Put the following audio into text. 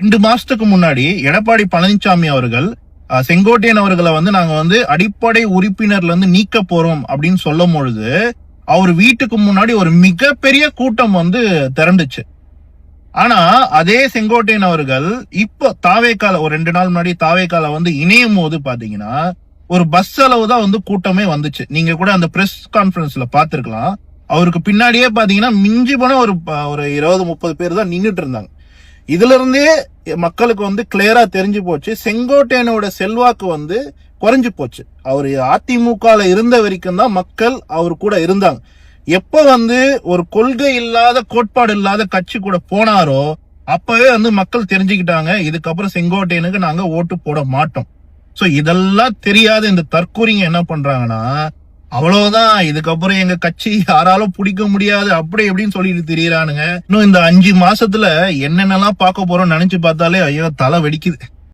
ரெண்டு மாசத்துக்கு முன்னாடி எடப்பாடி பழனிசாமி அவர்கள் செங்கோட்டையன் அவர்களை வந்து நாங்க வந்து அடிப்படை உறுப்பினர்ல இருந்து நீக்க போறோம் அப்படின்னு சொல்லும் பொழுது அவர் வீட்டுக்கு முன்னாடி ஒரு மிகப்பெரிய கூட்டம் வந்து திரண்டுச்சு. ஆனா அதே செங்கோட்டையன் அவர்கள் இப்போ தாவேக்கால ஒரு ரெண்டு நாள் முன்னாடி தாவேக்கால வந்து இணையும் போது பாத்தீங்கன்னா ஒரு பஸ் அளவு தான் வந்து கூட்டமே வந்துச்சு. நீங்க கூட அந்த பிரஸ் கான்பரன்ஸ்ல பாத்துருக்கலாம். அவருக்கு பின்னாடியே பாத்தீங்கன்னா மிஞ்சி போன ஒரு ப- ஒரு இருபது முப்பது பேர் தான் நின்றுட்டு இருந்தாங்க. இதுல இருந்தே மக்களுக்கு வந்து கிளியரா தெரிஞ்சு போச்சு. செங்கோட்டையனோட செல்வாக்கு வந்து குறைஞ்சு போச்சு. அவர் அதிமுகல இருந்த வரைக்கும் தான் மக்கள் அவர் கூட இருந்தாங்க. எப்ப வந்து ஒரு கொள்கை இல்லாத கோட்பாடு இல்லாத கட்சி கூட போனாரோ அப்பவே வந்து மக்கள் தெரிஞ்சுக்கிட்டாங்க இதுக்கப்புறம் செங்கோட்டையனுக்கு நாங்க ஓட்டு போட மாட்டோம். சோ இதெல்லாம் தெரியாத இந்த தற்கூரிங்க என்ன பண்றாங்கன்னா அவ்வளவுதான். இதுக்கப்புறம் எங்க கட்சி யாராலும் பிடிக்க முடியாது. அப்படி எப்படின்னு சொல்லிட்டு திரியறானுங்க. இன்னும் இந்த அஞ்சு மாசத்துல என்னென்னலாம் பார்க்க போறோம் நினைச்சு பார்த்தாலே ஐயோ தலை வெடிக்குது.